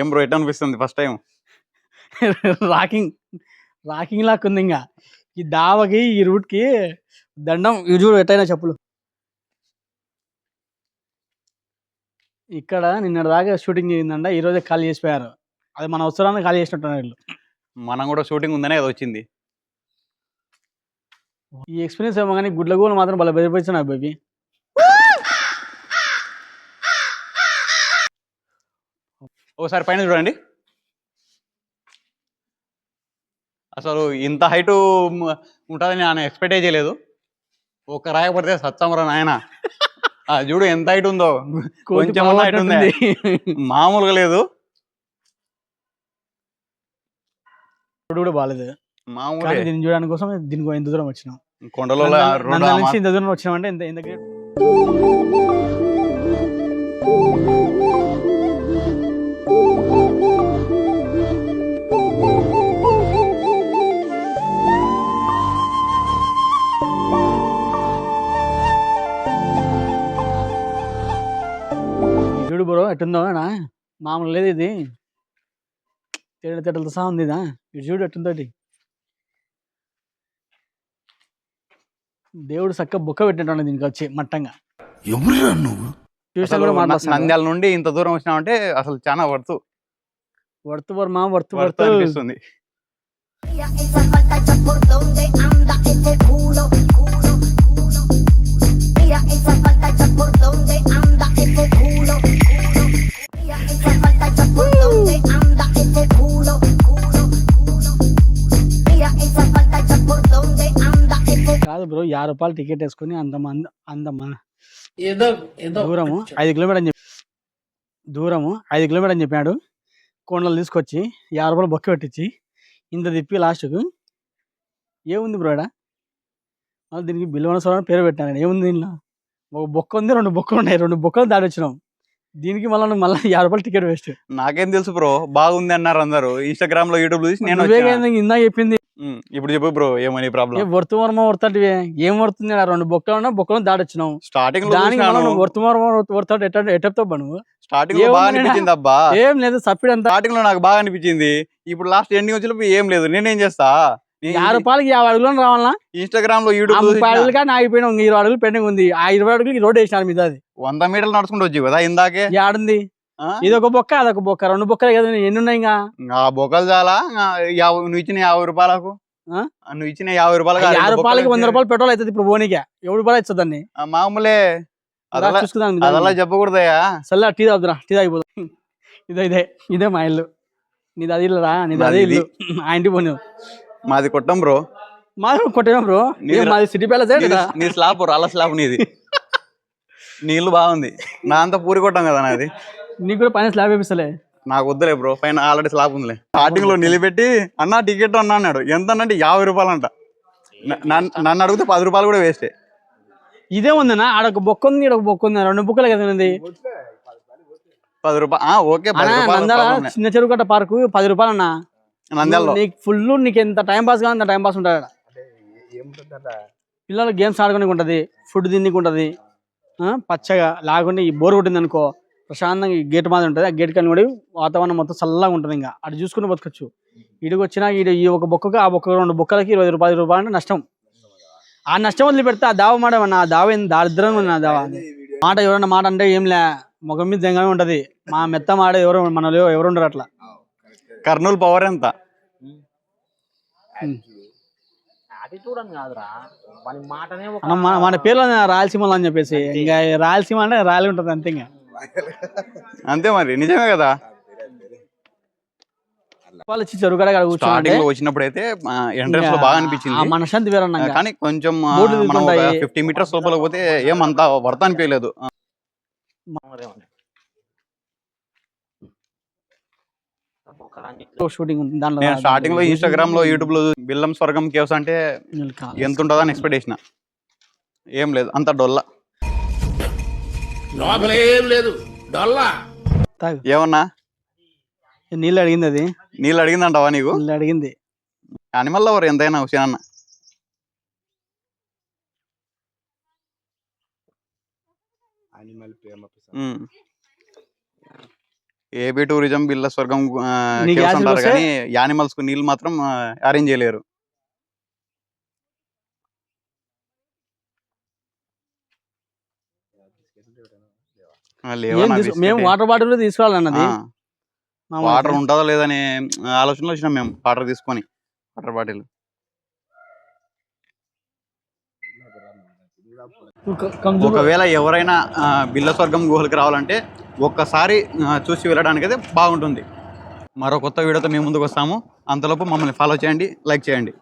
ఏం బ్రో ఎట్ అనిపిస్తుంది first time rocking rocking lock ఉంది ఇంకా. ఈ దావకి ఈ రూట్కి దండం ఇవి చూడు ఎట్టయినా చెప్పులు. ఇక్కడ నిన్నటి దాకా షూటింగ్ చేయిందంట ఈ రోజే ఖాళీ చేసిపోయారు. అది మన అవసరాన్ని ఖాళీ చేసినట్టున్నారు వీళ్ళు. మనం కూడా షూటింగ్ ఉందనే అది వచ్చింది. ఈ ఎక్స్పీరియన్స్ ఏమో కానీ గుడ్ల గోలు మాత్రం భలే బెదిరిపోయినా బేబీ. ఒకసారి పైన చూడండి. అసలు ఇంత హైట్ ఉంటుందని నేను ఎక్స్పెక్టే చేయలేదు. ఒక రాయ పడితే సత్సమరా నాయన. చూడు ఎంత హైట్ ఉందో. కొంచెం హైట్ ఉంది. మామూలుగా లేదు. కూడా బాగాలేదు కానీ మామూలు దీన్ని చూడడానికి కోసం దీనికి ఎంత దూరం వచ్చినాం. కొండలో ఇంత దూరం వచ్చినామంటే ఎంత ఎంత చూడు బ్రో ఎట్టుందో నా మామూలు లేదు ఇది. తేడా తేటలతో సహా ఉంది ఇదా? ఇటు చూడు ఎట్టుందో. దేవుడు చక్క బుక్క పెట్టినట్టు దీనికి వచ్చి మట్టంగా. నువ్వు? చూసినా అసలు కూడా నంద్యాల నుండి ఇంత దూరం వచ్చినామంటే అసలు చాలా worth. Worth Varma? Worth worth worth. అనిపిస్తుంది. Mira esa pantalla por donde anda ese culo, culo, culo. Mira esa pantalla por donde రూపాయలు టికెట్ వేసుకుని అంత మంది అంత మ- ఏదో ఏదో దూరము ఐదు కిలోమీటర్ అని చెప్పి దూరము ఐదు కిలోమీటర్ అని చెప్పాడు. కొండలు తీసుకొచ్చి యాభై రూపాయలు బొక్క పెట్టించి ఇంత తిప్పి లాస్ట్కు ఏముంది బ్రో ఈడ మళ్ళీ దీనికి బిల్వనస్వరం పేరు పెట్టాను ఏముంది దీనిలో? ఒక బొక్క ఉంది రెండు బొక్కలు ఉన్నాయి. రెండు బొక్కలు దాడి వచ్చినాం. దీనికి మళ్ళీ మళ్ళీ యాభై రూపాయలు టికెట్ వేస్ట్ నాకేం తెలుసు బ్రో బాగుంది అన్నారు అందరూ. ఇన్స్టాగ్రామ్లో యూట్యూబ్లో చూసి నేను నువ్వే వచ్చిన. కదా ఇందా చెప్పింది. ఇప్పుడు చెప్పు బ్రో ఏమని ప్రాబ్లం వర్తు వర్మ వర్తంటివి ఏం వర్తుంది ఆడ రెండు బొక్కలు ఉన్నా బొక్కలు దాడి వచ్చినాం స్టార్టింగ్ దానికి. మనం వర్తు వర్మ వర్తాడు ఎట్ట ఎట్టతో నువ్వు? స్టార్టింగ్లో బాగా? అనిపించింది అబ్బా. ఏం లేదు సప్పిడంతా స్టార్టింగ్లో నాకు బాగా అనిపించింది. ఇప్పుడు లాస్ట్ ఎండింగ్ వచ్చినప్పుడు ఏం లేదు. నేనేం చేస్తా? యాభై రూపాయలకి యాభై అడుగులు రావాలా ఇన్స్టాగ్రామ్లో ఆ యూట్యూబ్ ముప్పై అడుగులు కానీ ఆగిపోయినా ఇరవై అడుగులు పెండింగ్ ఉంది. ఆ ఇరవై అడుగులకి రోడ్ వేసినారు మీద అది వంద మీటర్లు నడుచుకుంటూ వచ్చి కదా ఇందాకే. యాడుంది? ఆ? ఇది ఒక బొక్క అదొక బొక్క. రెండు బొక్కలు కదా ఎన్ని ఉన్నాయి ఇంకా ఆ బొక్కలు చాలా. నువ్వు ఇచ్చిన యాభై రూపాయలకు. నువ్వు ఇచ్చిన యాభై రూపాయలకు ఆ యాభై రూపాయలకి వంద రూపాయలు పెట్రోల్ అవుతుంది ఇప్పుడు పోనీకి. ఎవడు రూపాయలు అవుతుంది దాన్ని? మామూలే. అదలా చెప్పకూడదయ్యా. సరే టీ తాగుతురా. టీ తాగిపోదాం ఇదే ఇదే. ఇదే మా ఇల్లు. నీది అది ఇల్లు రా నీది అదే. ఇల్లు. ఆ ఇంటికి పోను మాది కొట్టం బ్రో. మాది కొట్టాం బ్రో? మాది సిటీ ప్యాలెస్ నీ స్లాబ్ రాళ్ళ స్లాబ్ నీది. నీళ్ళు బాగుంది. నా అంతా పూరి కొట్టాం కదా నాది. నీకు కూడా పైన స్లాబ్ వేపిస్తలే. నాకు వద్దులే బ్రో పైన ఆల్రెడీ స్లాబ్ ఉందిలే. స్టార్టింగ్లో నిలబెట్టి అన్న టికెట్ అన్నా అన్నాడు. ఎంత అంటే యాభై రూపాయలు అంట నన్ను నన్ను అడిగితే పది రూపాయలు కూడా వేస్టే ఇదే ఉందన్నా ఆడ ఒక బొక్క ఉంది ఒక బొక్క ఉంది రెండు బొక్కలు కదా ఉంది? పది రూపాయలు ఓకే నంద్యాల. చిన్న చెరువు కట్ట పార్కు పది రూపాయలు అన్న. నంద్యాలలో. నీకు ఫుల్ నీకు ఎంత టైం పాస్ కావాలి అంత టైం పాస్ ఉంటుంది ఆడ. పిల్లలు గేమ్స్ ఆడుకోనికి ఉంటది ఫుడ్ తినికి ఉంటది ఆ, పచ్చగా లాగుండి ఈ బోర్ కొట్టింది అనుకో ప్రశాంతంగా ఈ గేట్ మాది ఉంటుంది. ఆ గేట్ కానీ కూడా వాతావరణం మొత్తం చల్లగా ఉంటుంది ఇంకా. అటు చూసుకుని బతకచ్చు. ఇడికి వచ్చినా ఈడు ఈ ఒక బొక్కకు ఆ బొక్క రెండు బొక్కలకి ఇరవై రూపాయలు రూపాయలు అంటే నష్టం. ఆ నష్టం వదిలి పెడితే ఆ దావ మాట ఏమన్నా ఆ దావ ఏంది? దారిద్రంగా ఉంది ఆ దావ. మాట ఎవరన్నా మాట అంటే ఏం లే ముఖం మీద జంగానే ఉంటది. మా మెత్త మాట ఎవరు మనలో ఎవరు ఉండరు అట్లా. కర్నూలు పవర్ ఎంత? మన పేర్లు రాయలసీమలో అని చెప్పేసి. ఇంకా రాయలసీమ అంటే రాయలు ఉంటుంది అంతే ఇంకా. అంతే మరి నిజమే కదా? వాళ్ళు వచ్చి చెరుగడ స్టార్టింగ్లో వచ్చినప్పుడు అయితే ఎంట్రన్స్లో బాగా అనిపించింది. మనశాంతి వేరన్నా. కానీ కొంచెం మనం. ఫిఫ్టీ మీటర్స్ లోపల పోతే ఏమంతా వర్త అనిపించలేదు. షూటింగ్ ఉంది దాంట్లో నేను స్టార్టింగ్లో ఇన్స్టాగ్రామ్లో యూట్యూబ్లో బిల్లం స్వర్గం కేవ్స్ అంటే ఎంత ఉంటుందో అని ఎక్స్పెక్ట్ చేసిన ఏం లేదు అంత డొల్ల. లోపలేం లేదు. డొల్లా. తాగు. ఏమన్నా? నీళ్ళు అడిగింది అది. నీళ్ళు అడిగిందంటావా నీకు? నీళ్ళు అడిగింది. అనిమల్ లవర్ ఎంతైనా హుసేన్ అన్న. ఉమ్. ఏబీ టూరిజం బిల్ల స్వర్గం అంటారు కానీ యానిమల్స్కు నీళ్ళు మాత్రం అరేంజ్ చేయలేరు. ఏం తీసు- మేము. వాటర్ బాటిల్ తీసుకోవాలన్నది వాటర్ ఉంటుందా లేదని ఆలోచనలో వచ్చినాం మేము వాటర్ తీసుకొని వాటర్ బాటిల్. ఒకవేళ ఎవరైనా ఆ, బిల్ల స్వర్గం గుహలకు రావాలంటే ఒక్కసారి ఆ, చూసి వెళ్ళడానికి అయితే బాగుంటుంది. మరో కొత్త వీడియోతో మేము ముందుకు వస్తాము. అంతలోపు మమ్మల్ని ఫాలో చేయండి లైక్ చేయండి.